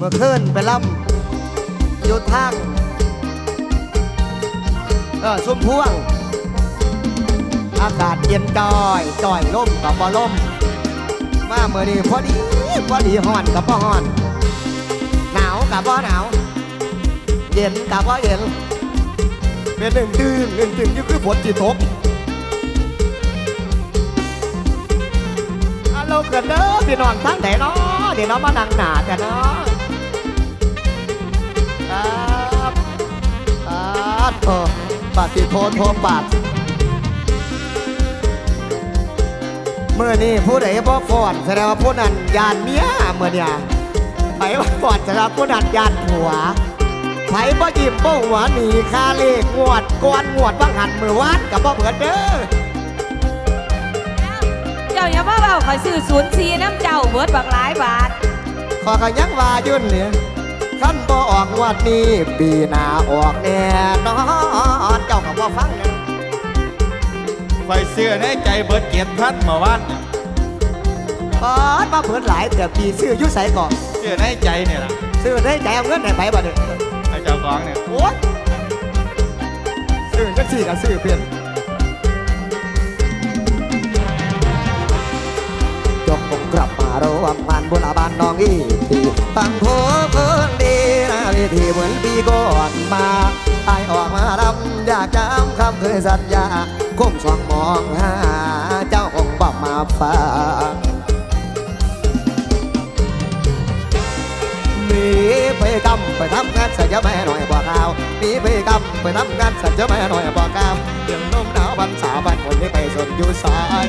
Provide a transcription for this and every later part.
เมื่อคืนไปล่ำอยู่ทางเออซุ้มพวง อากาศเย็นจอยจอยล่มกับบ่ล่ม มาเมื่อนี้พอดีพอดีฮ้อนกับบ่ฮ้อน หนาวกับบ่หนาว เย็นกับบ่เย็น เป็นหนึ่งดื้นหนึ่งตึงยี่คือฝนจีตกฮัลโหลเกิดเด้อพี่น้องทั้งไหนเนาะเดี๋ยวน้องมานั่งหนากันเนาะ ครับครับโทบาดติโทโทบาดเมื่อนี้ผู้ใดบ่ฟอนแสดงว่าผู้นั้นยานเมียเมื่อเนี่ยไปบ่ฟอนแสดงว่าผู้นั้นยานผัวไผบ่ยิ้มบ่หัวหนีคาเลขงวดก้อนงวดบังหันมือวานกับบ่เบิดเด้อเจ้าอย่ามาเบาขอยซื้อศูนย์ซีน้ำเจ้าเบิดบักหลายบาทขอกันยังว่ายุ่นเนี่ย ขั้นบ่ออกงวดนี้ปีหน้าออกแน่นอนเจ้าก็บ่ฟังนะไฟเสื้อในใจเบิดเกียรติพันเมื่อวานเนี่ยปอดมาเพิ่นหลายแต่ปีซื้ออยู่ไสก่อนเสื้อในใจเนี่ยล่ะซื้อได้ใจเอาเงินให้ไผบ่เด้อไอ้เจ้าของเนี่ยโอ๊ยซื้อจังซี่ก็ซื้อเพิ่นจงคงกลับมารวมงานบุญอาบานน้องอีทีตั้งโพเพิ่นดีนะเวทีเหมือนปีก่อนมาไอออกมาลำอยากจำคำเคยสัญญาคงส่องมองหาเจ้าคงบอกมาฟังมีพยกรรมไปทำงานสัญญาแม่หน่อยบอกข่าวมีพยกรรมไปทำงานสัญญาแม่หน่อยบอกข่าวเรื่องลมหนาววันสาวันคนที่ไปสนอยู่สาย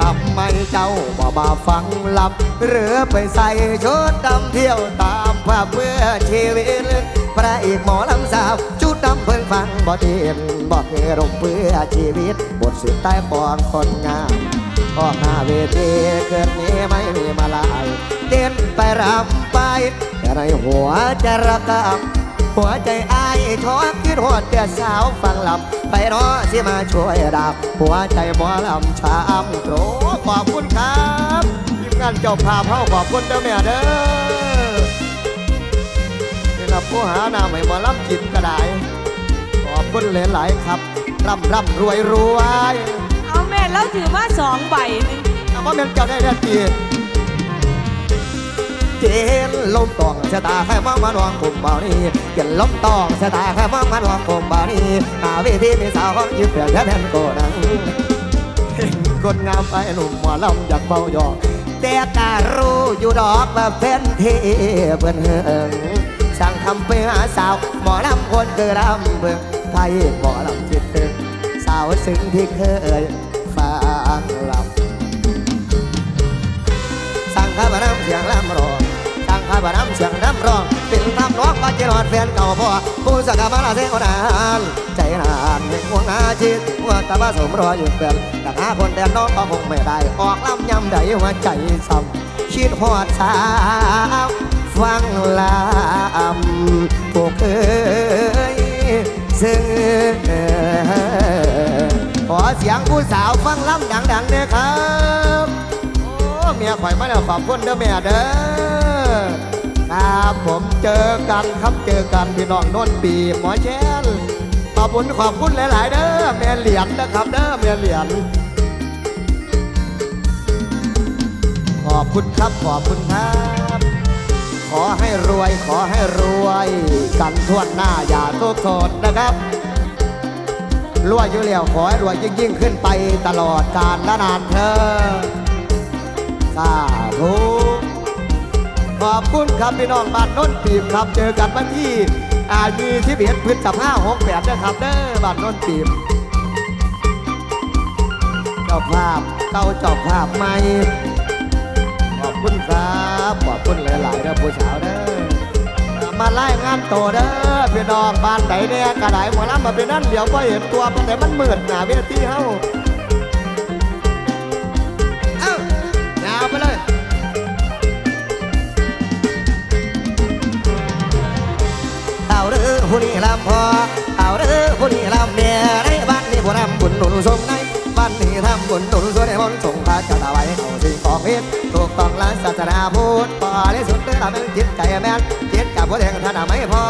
ทำไมเจ้าบ่มาฟังลำหรือไปใส่ชุดดำเที่ยวตามภาพเพื่อชีวิตพระเอกหมอลำสาวชุดดำเพิ่งฟังบ่เทียนบอกเฮรมเพื่อชีวิต บทสุดใต้ปองคนงามออกหน้าเวทีเกิดนี้ไม่มีมาลายเดินไปรำไปแต่ในหัวจะระกำหัวใจอา ชอบคิดหอดแต่สาวฟังลำไปรอสิมาช่วยดับ หัวใจหมอลำช้ำโตรขอบคุณครับทีมงานเจ้าภาพเฮาขอบคุณเด้อแม่เด้อนี่นะผู้หาหน้าให้หมอลำกินก็ได้ขอบคุณหลายๆครับร่ำร่ำรวยรวยเอาแม่แล้วถือมาสองใบแต่ว่ามันเจ้าได้แน่จี เจนลมตองชะตาแค่มองมันวงกลุ่มเบานี่เกินลมตองชะตาแค่มองมันวงกลุ่มเบานี่หาเวทีมีสาวยืมเปลี่ยนแค่แทนโกนังเห็นคนงามไปหนุ่มหมอลำอยากเบาหยอกแต่การรู้อยู่ดอกว่าเป็นเทเพื่อนเฮิงสั่งทำไปหาสาวหมอลำคนคือลำเบิ่งไทยหมอลำจิตตึงสาวซึ้งที่เคยฟังลำสั่งข้าบน้ำเสียงลำร้อง ข้าบน้ำเสียงน้ำร้องเป็นทำน้องว่าจะนอนแฟนเก่าพ่อผู้สักมาลาเสียงนานใจนานเห็นหัวหน้าชีวิตหัวตาบ้าสมรออยู่เปลี่ยนแต่หาคนแต่น้องก็คงไม่ได้ออกลำยำใดหัวใจซ้ำคิดหอดสาวฟังลำพวกเอ้ยซึ่งขอเสียงผู้สาวฟังลำดังๆเนี่ยครับ โอ้เมียข่อยมาแล้วขอบคุณเด้อแม่เด้อ ครับผมเจอกันครับเจอกันพี่น้องโน้นปีหมอแชนขอบคุณขอบคุณหลาย ๆ เด้อแม่เหรียญนะครับเด้อแม่เหรียญขอบคุณครับขอบคุณครับ ขอให้รวยขอให้รวย กันทั่วหน้าอย่าทุกโทษนะครับรวยอยู่แล้วขอให้รวยยิ่งยิ่งขึ้นไปตลอดกาลและนานเธอสาธุ ขอบคุณครับพี่น้องบ้านน้นปีบครับ เจอกันวันที่อายีที่เบียดพฤษภาหกแปดนะครับเด้อบ้านน้นปีบเจ้าภาพเต้าเจ้าภาพใหม่ขอบคุณครับขอบคุณหลายๆเด้อผู้สาวเด้อมาไล่งานโตเด้อพี่น้องบ้านไหนเนี่ยกระไดหมอลำมาเป็นนั่นเดี๋ยวพอเห็นตัวแต่มันมืดหนาเวทีเฮา พอเอาเด้อผู้นี้ลำเมียในบ้านนี้ผู้นำบุญหนุนทรงในววันนี้ทำบุญหนุนส่วนในมนต์ส่งพระจัตไว้เขาสิ่งของพิษถูกต้องหลักศาสนาพุทธบริสุทธิ์เด้อทำให้จิตใจแม่นจิตกับผู้แทงท่านไม่พอ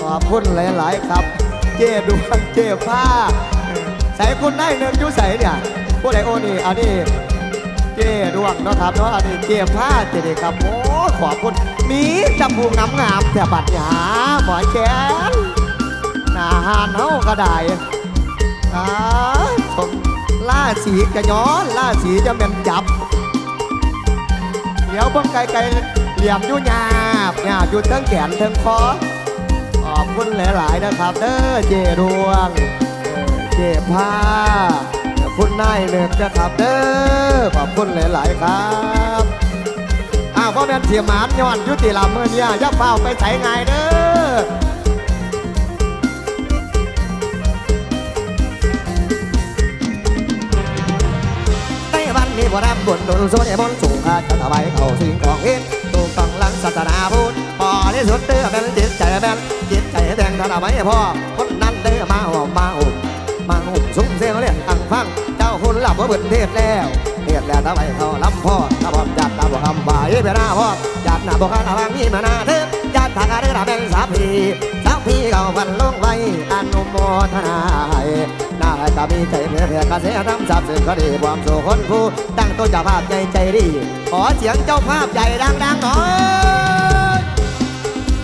ขอบคุณหลาย ๆ ครับ เจ๊ดวงเจ๊ผ้า ส่คุณได้เนินอยุใส่เนี่ยผู้ใดโอนี่อันนี้เจ๊ดวงเนาะครับเนาะอันนี้เจ๊ผ้าเจ๊ดีครับโอ้ขอบคุณมีจมูงามงามๆแต่บัดหยาหมอแขนหน้าหานเฮาก็ได้อ่าชมล่าสีจะย้อนล่าสีจะเป็นจับเดี๋ยวเบิ่งไกลๆเหลี่ยมยู่หยาบหยาบยู่เทั้งแขนเทั้งคอขอบคุณหลายๆนะครับเด้อเจดวง เอ่อเจผ้าคุณนายเลิกนะครับเด้อขอบคุณหลาย ๆ ครับอ้าวพ่อแม่นเสียหมานย้อนยุติลำเมื่อนี้อย่าเฝ้าไปใส่ไงเด้อในวันนี้พอรับบุญดุลส่วนใหญ่บนสูงพาจะถวายเขาสิ่งของอ็นถูกต้องหลังศาสนาพุทธพอที่สุดเด้อแม่นจิตใจแม่นจิตใจแดงถวายพ่อคนนั้นเด้อมาหอมมา อุ่มเสียงเรียกอังฟัง เจ้าคุณหลับว่าเบิดเทศแล้วเทศแล้วทำไมเขาลำพ่อถ้าพร้อมจัดตาบอกคำบ่ายเปหน้าพ่อจัดหน้าบอกข้าทางนี้มาหน้าเถิดจัดทางการเด้อเป็นสาพีสาพีเขาพันลงไว้อนุโมทนาให้น้าตามีใจเพื่อเพื่อกระเสียทำทรัพย์สินก็ดีความสุขคนผู้ตั้งตัวเจ้าภาพใจใจดี ขอเสียงเจ้าภาพใจดังๆหน่อย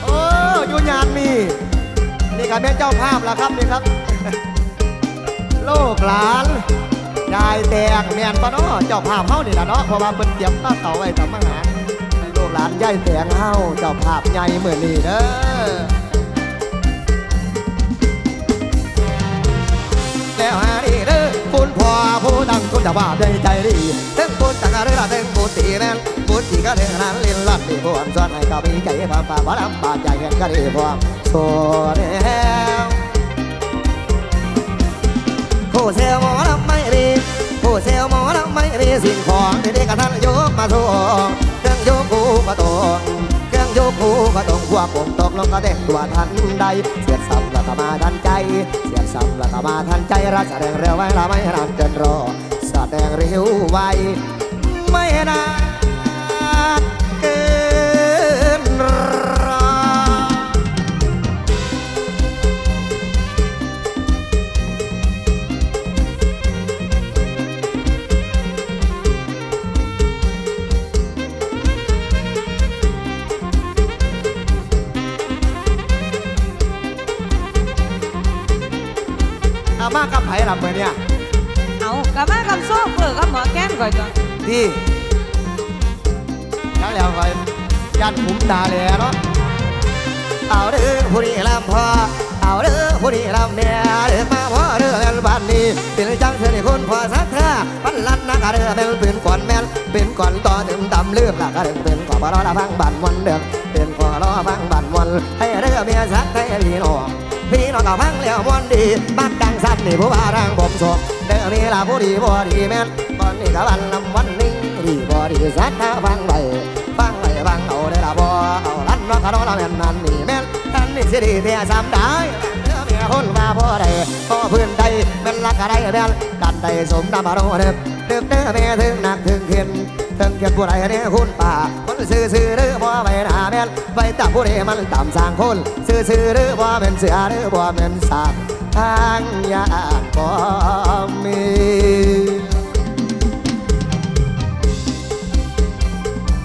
โอ้ยุญานมีนี่ครับแม่เจ้าภาพแล้วครับนี่ครับ ลูกหลานยายแตกแมนปะเนาะเจ้าภาพเฮานี่ล่ะเนาะเพราะว่าเพิ่นเตรียมข้าเต่าไว้ทำอาหารให้ลูกหลานยายแตงเฮาเจ้าภาพใหญ่มื้อนนี่เด้อแล้วหาดีเด้อคุณพ่อผู้ตั้งคุณจะว่าได้ใจดีเต็มคุณจักรเรือเต็มคุณตีแม่นคุณตีก็เด้งนั้นลิ้นลัดดีพวส่วนให้ก็มีใจพาป่าบ่ลำบากใจเห็นก็ดีพวโซแล้ สิ่งของที่ได้กระทันยกมาส่งเครื่องยกผูก็ตกเครื่องยกผูก็ตกหัวผมตกลงก็เด้งตัวทันใด เสียดซ้ำแล้วก็มาทันใจ เสียดซ้ำแล้วก็มาทันใจรักแสดงเร็วไว้ละไม่นานเกินรอแสดงเร็วไวไม่นาน มากับไผ่ลำเมื่อเนี่ยเอากะมากับโซ่เปิดกับหมอแก้มก่อนจ้ะที่แล้วแล้วคอยยันขุมตาแหล่เนาะเอาเด้อผู้นี้ลำพอเอาเด้อผู้นี้ลำเมียเด้อมาพ่อเด้อแม่นบ้านนี้เป็นจังเสด็จคุณพ่อสักเธอปันลันนักเด้อแม่นเป็นก่อนแม่นเป็นก่อนต่อถึงตำเลือกละก็เด้อเป็นก่อนรอละฟังบันวันเดิมเป็นก่อนรอฟังบันวันให้เด้อเมียสักให้ลีน้องพี่น้องก็ฟังแล้วมวนดีบักดัง สันนี่ผู้ว่าร่างผมโศกเด้อมีลาผู้ดีบ่ดีแม่นตอนนี้ก็วันลำวันนี้ดีบ่ดีสักถ้าฟังไว้ฟังไว้ฟังเอาได้ละบ่เอาลันว่าก็น้องละแม่นนั่นนี่แม่นนั่นนี่สิดีเท่ซ้ำได้เด้อมีคนมาพ่อได้พ่อพื้นใดแม่นรักอะไรแม่นกันได้สมตามอารมณ์เด้อเด้อเด้อแม่ถึงหนักถึงเข็นถึงเข็นผู้ใดเนี่ยคุณป่าคนซื่อซื่อๆเด้อบ่ไปหน้าแม่นไปตับผู้ใดมันต่ำสร้างคนซื่อซื่อๆเด้อบ่เป็นเสือเด้อบ่เป็นสัตว์ ทางยากบ่มี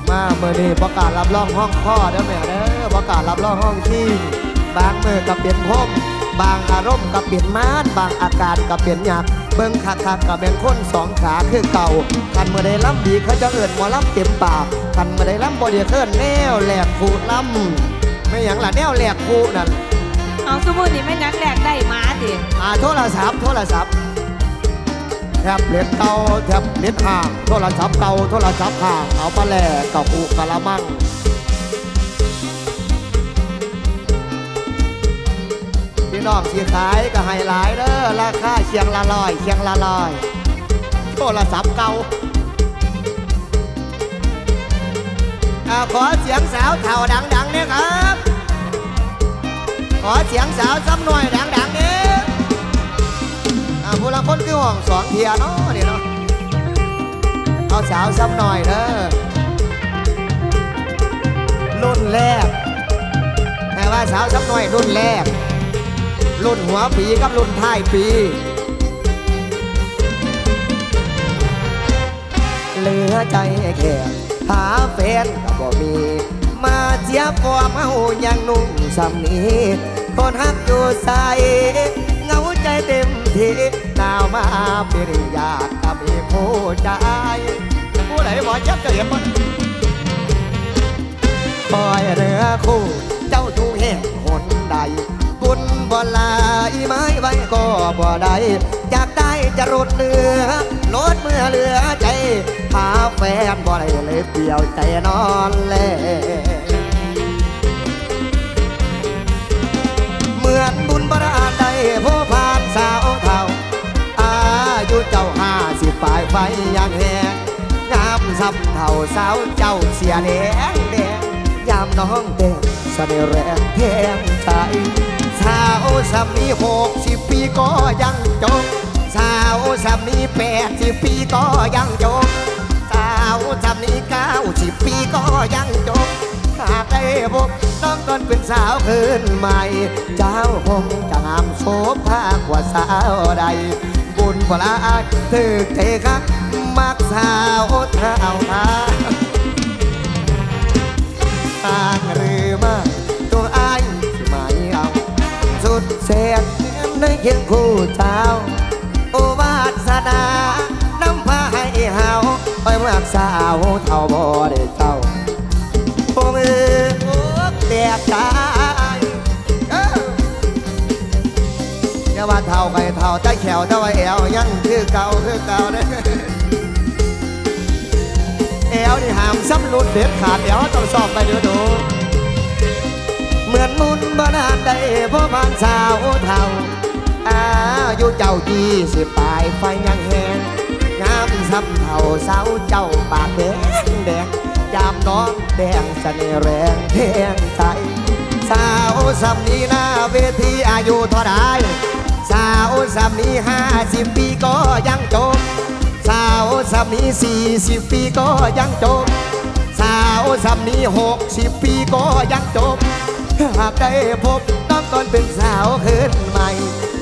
มาเมื่อนี้ประกาศรับรองห้องข้อเด้อแม่เด้อประกาศรับรองห้องที่ บางมือกับเปลี่ยนพมบางอารมณ์กับเปลี่ยนมานบางอาการกับเปลี่ยนหยักเบิ่งคักคักกับเป็นคนสองขาคือเก่าคันเมื่อได้ล้ำดีเขาจะเอื่นหมอล้ำเต็มปากคันเมื่อได้ล้ำบอดีเคลื่อนแนวแหลกฟูล้ำไม่อย่างละแนวแหลกฟูนั่น เอาสมุนนี่แม่นังแดกได้หมาดิอ่าโทรศัพท์โทรศัพท์แท็บเล็ตเก่าแท็บเล็ตห่างโทรศัพท์เก่าโทรศัพท์ห่างเอาไปแหลกกับกูกละมังพี่น้องสีขายก็ให้หลายเด้อราคาเชียงละลอยเชียงละลอยโทรศัพท์เก่าอ่าขอเสียงสาวเท่าดังๆเนี่ยครับ ขอเสียงสาวซ้ำหน่อยดังๆเนี่ยอ่าผู้ละคนคือห้องสองเทียเนาะนี่เนาะเอาสาวซ้ำหน่อยเด้อรุ่นแรกแต่ว่าสาวซ้ำหน่อยรุ่นแรก รุ่นหัวปีกับรุ่นท้ายปีเหลือใจแค่หาแฟนก็บ่มี มาเจียบความเฮายังนุ่มสำนีคนฮักอยู่ใสเหงาใจเต็มที่หนาวมาเป็นอยากกับมีผู้ใจผู้ใดบ่ยับจะเห็นมันปล่อยเรือคู่เจ้าทุกแห่งหนใดบุญบ่ลายไม้ไว้ก็บ่ได้อยากได้ จะรดเรือลดเมื่อเหลือใจหาแฟนบ่ได้เลยเปลี่ยวใจนอนแลเหมือนบุญบราใดผู้ผ่านสาวเท่า อายุเจ้าห้าสิบปลายไฟยังแหงงามสับเท่าสาวเจ้าเสียแดงแดงยามน้องเด็กเสน่ห์แรงแทงใจสาวสามีหกสิบปีก็ยังจบ สาวสามีแปดสิบปีก็ยังจบสาวสามีเก้าสิบปีก็ยังจบหากได้พบน้องก่อนเป็นสาวคืนใหม่ เจ้าคงจะงามโสภากว่าสาวใด บุญพลาถึกเทคักมักสาวเท่าทาทางหรือมาตัวอายไม่เอา สุดเสียในเคียงคู่เจ้า สนานำพาให้เฮาไปเมื่อสาวเท่าบ่ได้เจ้าโอ้มือโอ้แตกตายเอ้าอย่าว่าเท่าไปเท่าแต่แขวแต่ว่าแอวยังคือเก่าคือเก่าเด้อแอวนี่ห้ามซ้ำลุดเด็ดขาดแอวต้องสอบไปดูดูเหมือนมุนบานานได้พ่อพานสาวเท่า อายุเจ้ายี่สิบปลายไฟยังแหงงามซ้ำเท่าสาวเจ้าปากแดงแดงยามน้องแดงเสน่ห์แรงแทงใจสาวสำนีหน้าเวทีอายุเท่าไรสาวสำนีห้าสิบปีก็ยังจบสาวสำนีสี่สิบปีก็ยังจบสาวสำนีหกสิบปีก็ยังจบหากได้พบน้องตอนเป็นสาวขึ้นใหม่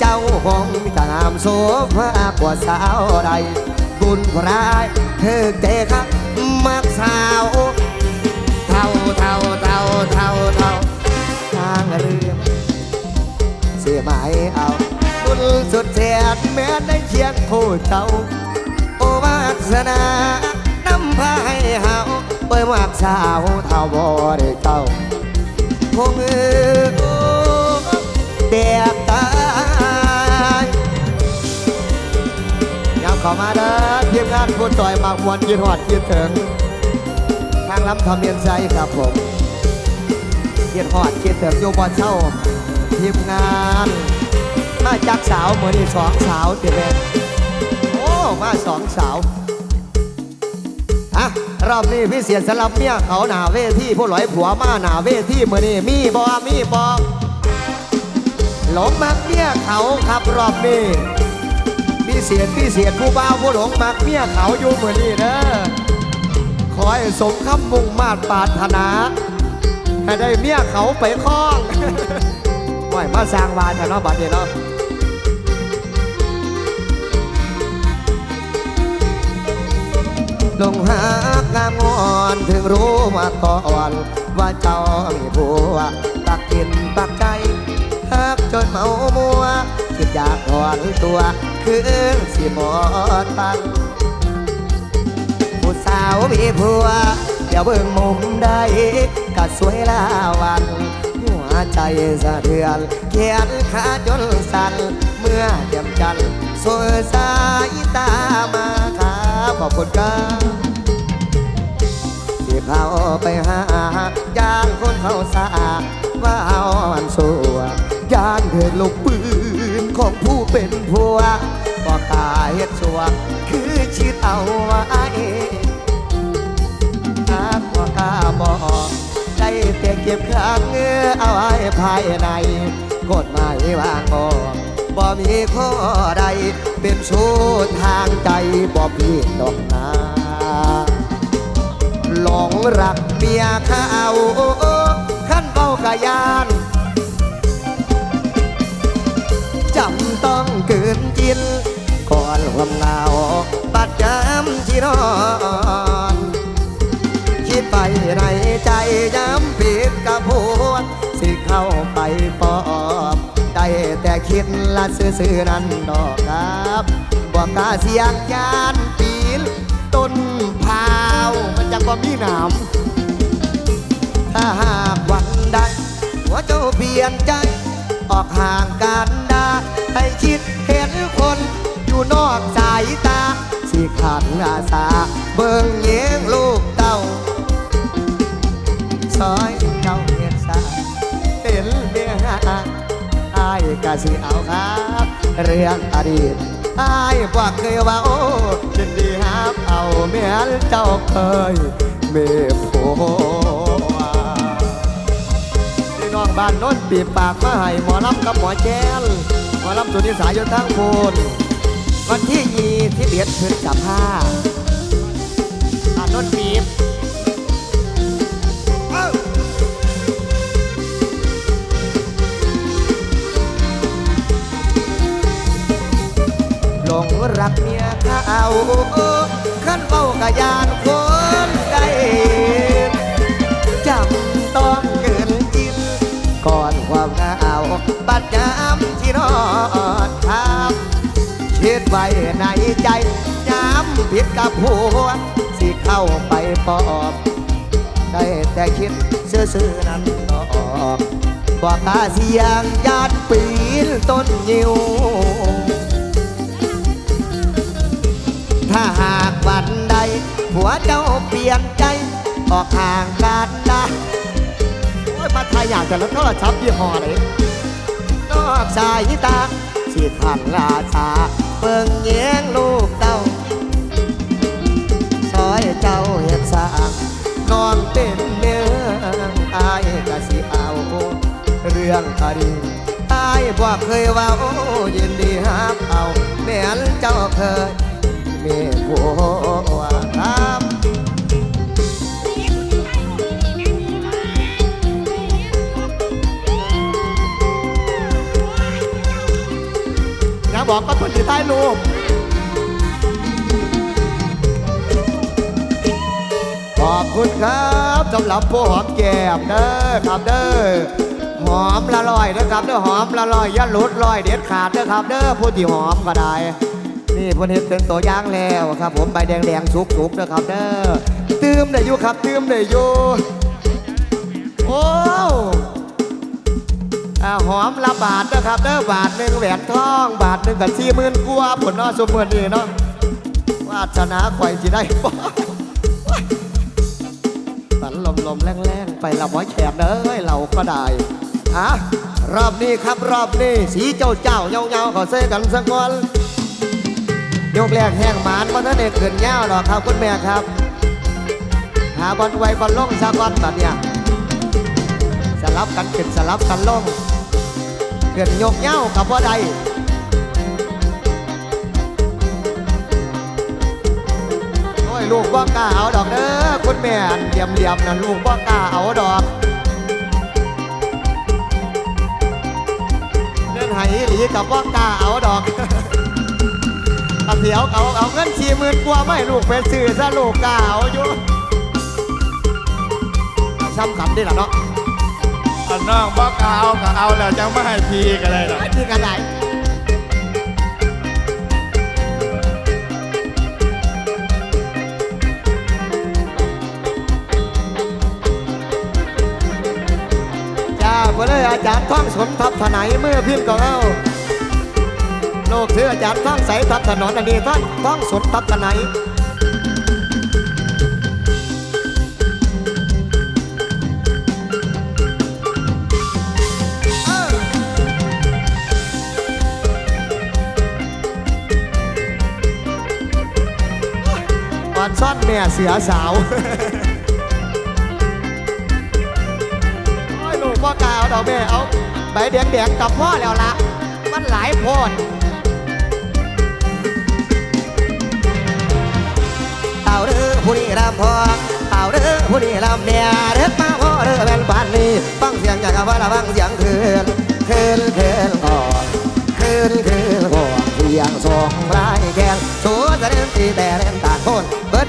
เจ้าคงจะงามโสมากว่าสาวใดบุญพรายเธอเตะครับมักสาวเท่าเท่าเท่าเท่าเท่าทางเรือเสียไหมเอาบุญสุดแสนแม้ได้เคียงคู่เจ้าโอวาสนานำพาให้เฮาไปมากสาวเท่าบ่ได้เจ้าคงเออแดกตาย ข้ามาเด้อทีมงานผู้ต่อยมากมวนกินหอดกินถึงทางลำทำเมียนใจครับผมเกียรหอดเกียรเติมโยบอลเช่าทีมงานมาจากสาวเหมือนนี่สองสาวเดี๋ยวแม่โอ้มาสองสาวอะรอบนี้พี่เสียสลับเมียเขาหนาเวทีผู้หลอยผัวมาหนาเวทีเหมือนนี่มีบอมีบอหลงมักเมียเขาครับรอบนี้ พี่เสียพี่เสียผู้บ่าวผู้หลงมักเมียเขาอยู่เหมือนนี่เด้อขอให้สมคำมุ่งมาตรปาถนาให้ได้เมียเขาไปคล้องไหวมาสร้างบ้านกันเนาะบัดนี้เนาะลงหากงามงอนถึงรู้มาก่อนว่าเจ้ามีผัวปักกินปักใจหักจนเมามัว คิดอยากถอนตัว คือสิบอตังผู้สาวมีผัว เดี๋ยวเบิ่งมุมได้ก็สวยลาวัน หัวใจสะเทือนเขียนขาจนสั่นเมื่อเยี่ยมจันสวยสายตามาครับขอบคุณครับที่เขาไปหาย่างคนเขาสาว่าเอามันสัวย่านเถิดลูกปืน ของผู้เป็นผัวก็กล้าเฮ็ดชัวคือชิดเอาไว้หากว่ากาบอกได้แต่เก็บข้างเงือเอาไว้ภายในกฎหมายวางบอกบ่มีข้อใดเป็นชู้ทางใจบ่พี่ดอกนาหลงรักเมียเขาขั้นเป้ากะยาน ต้องเกืนกินก่อนความหงาวปัดจำที่นอนคิดไปในใจย้ำผิดกับพวนสิเข้าไปปอบได้แต่คิดละซื่อๆนั้นดอกครับบอกกาเสียงยานปีนต้นพาวมันจะก็มีหนามถ้าหากวันใดหัวเจ้าเปลี่ยนใจ ออกห่างกัน ให้คิดเห็นคนอยู่นอกสายตา สิขันอาสา เบิ่งเย้งลูกเต้าซอยเจ้าเฮ็ดสาเป็นเมียอายกะสิเอาครับ เรื่องอดีตอายบ่เคยว่าโอ้ยินดีครับเอาเมียเจ้าเคยเมีผัวพี่น้องบ้านโน้นปีบปากมาให้หมอลำกับหมอแจ้น หมอลำสุนิสายยู่ทั้งโพนวันที่ยี่ที่เบียดพฤษภาบ้านโน้นปีบหลงรักเมียข้าเขาขั้นเป้ากะยานคนใดจำต้องเกินกินก่อนความเหงาปัดยาม ไว้ในใจย้ำผิดกับหัวสิเข้าไปปอบ ได้แต่คิดซื่อๆนั้นดอกบอกตาเสียงญาติปีนต้นยิวถ้าหากวันใดหัวเจ้าเปลี่ยนใจ ออกห่างกันนะโอ้ยมาทายอยากแต่ละโทรศัพท์ยี่ห้อไหนนอกสายตาสิขันลาชา เบิ่งเย้งลูกเต้าซอยเจ้าเห็ดสางนองเป็นเนื้อไอายกะสิเอา เรื่องอดีตอายบ่เคยว่ายินดีฮับเอาแม่นเจ้าเคยมีผัวครับ บอกก็คนที่ท้ายรูปขอบคุณครับสำหรับผู้หอมแก้มเด้อครับเด้อหอมละลอยนะครับเด้อหอมละลอยอย่าหลุดลอยเด็ดขาดเด้อครับเด้อผู้ที่หอมก็ได้นี่พนเห็นเป็นตัวย่างแล้วครับ ผมใบแดงแดงๆสุกๆนะครับเด้อตื้มได้อยู่ครับตื้มได้อยู่โอ้ หอมละบาทนะครับเด้อบาทหนึ่งแหวนทอง บาทหนึ่งกับสี่หมื่นกว่าผลนาสมมือนี่เนาะวาสนาข่อยสิได้บ่สันลมลมๆแรงๆไปละหมอแขมเอ้ยเราก็ได้อะรอบนี้ครับรอบนี้สีเจ้าเจ้าเงาเงาขอเซกันสักวันยกแรกแห้งหมานมันนั่นเองขึ้นเงาหรอกครับคุณแม่ครับ หาบอลไวบอลลงซะก่อนแบบเนี้ยสลับกันขึ้นสลับกันลง เกินยกเงากับว่าใดโอ้ยลูกบ่กล้าเอาดอกเด้อคุณแม่เหลี่ยมเหลี่ยมนั่นลูกบ่กล้าเอาดอกเดินไหหลีกับบ่กล้าเอาดอกอันเดียวเอาเอาเงินสี่หมื่นกว่าไม่ลูกไปซื้อซะลูกกล้าเอาอยู่ซ้ำกันได้ละเนาะ อันน้องบอกเอาก็เอาแล้วจังไม่ให้พีกันเลยหรอกที่กันไหนจ้าเพื่อนเลยอาจารย์ท่องสนทับถนายเมื่อพิมพ์ก็เอาโลกซื้ออาจารย์ท่องใสทับถนนอันนี้ท่านท่องสนทับถนาย แม่เสือสาวโอ้ยลูกพ่อกาวดอกแม่เอาใบแดงๆกับพ่อแล้วละมันหลายพอดเต่าเรือหุ่นี้ลำพอเต่าเรือหุ่นี้ลำเนี่เรือ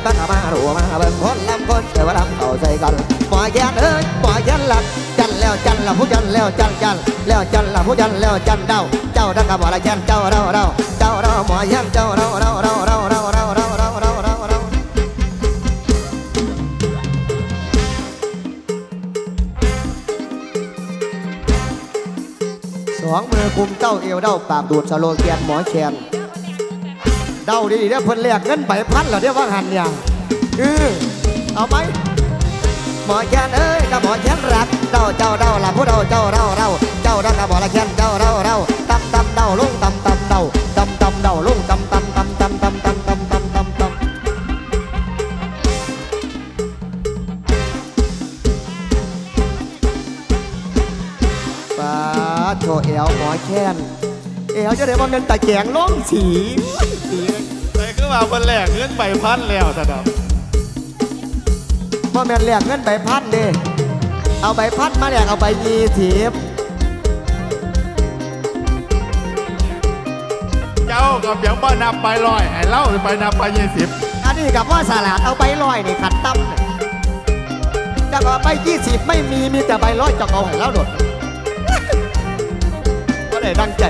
คนเบิดปักมารัวมาเบิ่งคนลำคนแต่ว่าลำเข้าใจกันปล่อยแกนเอ้ยปล่อยแกนหลักจันแล้วจันละผู้จันแล้วจันจันแล้วจันละผู้จันแล้วจันเดาเจ้าดังกับว่าละแกนเจ้าเราเราเจ้าเราหมอแกนเจ้าเราเราเราเราเราเราเราเราเราเราเราสองมือคุมเต้าเอวเด้าปากดูดสโลแกนหมอแคน เดาดีๆเด้อเพิ่นแลกเงินไปพันเหรอเด้อว่าหันเนี่ยเออเอาไหมหมอแคนเอ้ยกับหมอแคนรักเดาเจ้าเดาละผู้เดาเจ้าเราเรา เป็นตะแกงล่องสีสีแต่คือว่าเพิ่นแลกเงินใบพันแล้วซะดอกว่าแม่นแลกเงินใบพันเด้เอาใบพันมาแหลกเอาใบยี่สิบเจ้ากับเบียงบ่นับไปร้อยไอ้เล่าไปนับไปยี่สิบอันนี้กับว่าสลัดเอาใบร้อยนี่ขัดตั้มเนี่ยจะเอาใบยี่สิบไม่มีมีแต่ใบร้อยจะเอาให้แล้วโดดก็ได้ดังใจ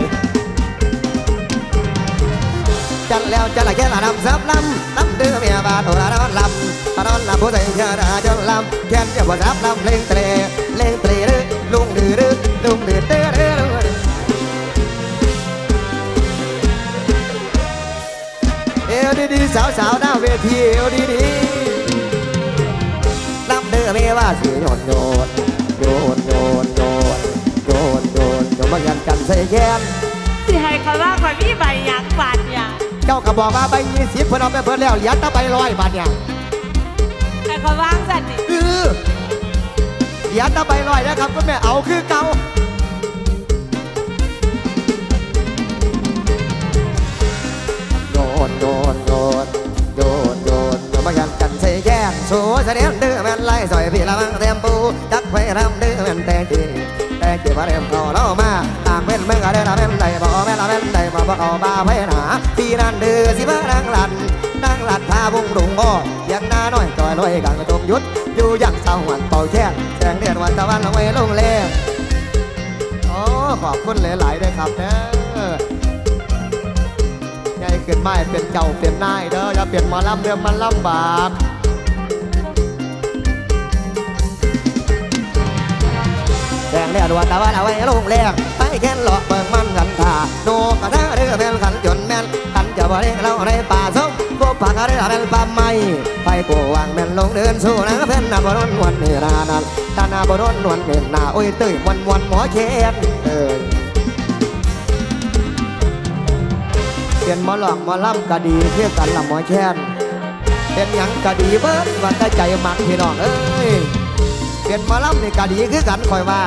จันแล้วจะไหลแค่ละนำซับลำน้ำเดือเมียบาโตระอนลำตะนอนลำผู้ใส่เงาดาจนลำแค่จะบ่ซับลำเพลงเตะเลงเตะรึลุงดือรึลุงดือเตะรึเอวดีดีสาวสาวหน้าเวทีเอวดีดีลำเดือเมียบาสีหยดโยดโยดโยดโยดโยดโยดโยมาเงินกันใส่แค้นสิให้เขาว่าคอยมีใบยักษ์บาด เนี่ยเจ้าก็บอกว่าใบยี่สิบเพิ่นเอาไปเพิ่นแล้วเหรียญตะใบร้อยบาทเนี่ยให้เขาว่างสันนี่เออเหรียญตะใบร้อยนะครับก็แม่เอาคือเก่าโยนโยนโยนโยนโยนโยนมายันกันใส่แย่งโซ่เสด็จเดือแม่นไล่ซอยพี่ละมังเต็มปูจักไฟรำเดือแม่นแต่จี แต่จีมาเรียมเขาเล่ามาต่างเป็นแม่งก็ได้ละแม่นใดบ่แม่นละแม่นใดบ่บ่เอาบ้าไว้หนาพี่นั่นเดือสิมานั่งหลันนั่งหลัดพาบุงดุงอ้อยังหน้าน้อยจอยลอยกังตมยุดอยู่ยังเศร้าหวันเป่าแช่แสงเดือนวันตะวันลงไว้ลงแรงโอ้ขอบคุณหลายๆด้วยครับเด้อใหญ่ขึ้นไม่เป็นเจ้าเป็นนายเด้ออย่าเปลี่ยนมาลำเดือมันลำบาก แดงเลือดวันตะวันเอาไว้ลงแรงไปแค่นหลอกเบิ่งมันกันท่าโนกระทะเรือแม่นขันจนแม่นขันจะบ่ได้เราในป่าส้มก็ปากกระเรือแม่นป่าไม้ไฟกูวางแม่นลงเดินสู้นะเพื่อนนาบรนวันนี่นานันตานาบรนวันนี่นาโอ้ยตื้ยวันวันหมอเชนเอ้ยเปลี่ยนหมอหลอกหมอล่ำก็ดีเพื่อกันละหมอแช่นเป็นหยังก็ดีเบิดว่าใจมักพี่น้องเอ้ย เปลี่ยนมาล่ำนี่ก็ดีคือกันคอยว่า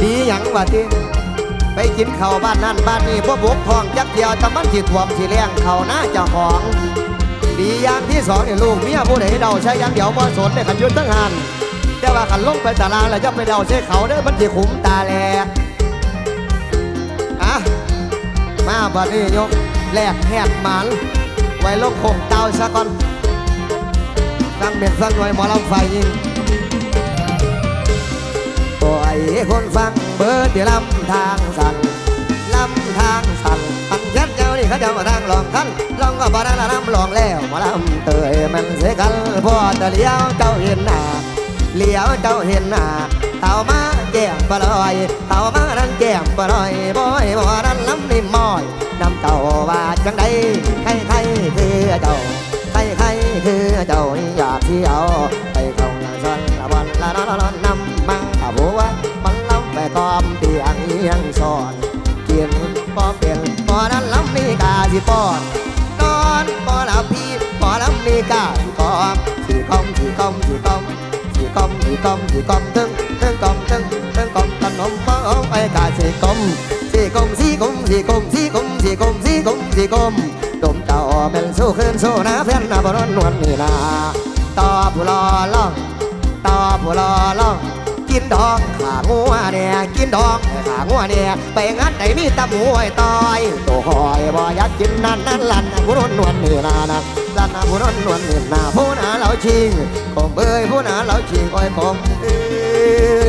ดีหยังว่าที่ไปกินข้าวบ้านนั่นบ้านนี้พวกบกทองจักเดียวแต่มันสิถ่วมสิเลี้ยงเขาหน้าจ้าของ ดีอย่างที่สองนี่ลูกเมียผู้ใดเดาใช้ยังเดี๋ยวบ่สนในขันยุทธทั้งหันแต่ว่าขันลงไปตารางแล้วจะไปเดาใช้เขาเด้อมันสิขุมตาแหลกอะมาบัดนี้ยกแลกแหกหมันไว้ลงคงเตาซะก่อนฟังเม็ดฟังหน่วยหมอลำไฟยิง คนฟังเบิดเดี๋ยวลำทางสั่นลำทางสั่นปันยัดเจ้านี่เขาจะมาทางลองคันลองก็บานาลำลองแล้วมาลำเตยมันเสกันพอแต่เลี้ยวเจ้าเห็นหน้าเลี้ยวเจ้าเห็นหน้าเต่ามาแก้มปลอยเต่ามานั่นแก้มปลอยบ่อยบ่นั่นลำนิ่มมอยนำเจ้าว่าจังใดใครใครคือเจ้าใครใครคือเจ้าอยากที่เอาไปเข้าหลังสันละวันละนอนนอน ยงเอียงสอนเกินพอเป็นพอนั้นลำมีกาสิปอนนอนพอละพี่พอลำมีกาสิกอมสีกอมสีกอมสีกอมสีกอมสีกอมสีกอมตึงตึงกอมตึงตึ้งคอมขนมปองไอกาสีกลมสีกลมสีกลมสีกลมสีกลมสีกลมสีกลมสีกลมดมเจ้าเป็นสู้คืนสู้นะเพื่อนนะบนนวลนี่นาต่อผู้รอล่องต่อผู้รอล่อง กินดองขางัวเนี่ยกินดองขางัวเนี่ยไปงัดไหนมีตะหมูไอ้ต้อยตัวคอยบ่อยากกินนั่นนั่นลันผู้นนวลนี่นานะลันผู้นนวลนี่นาผู้นาเราชิงคมเบยผู้นาเราชิงอ้อยคมเอ้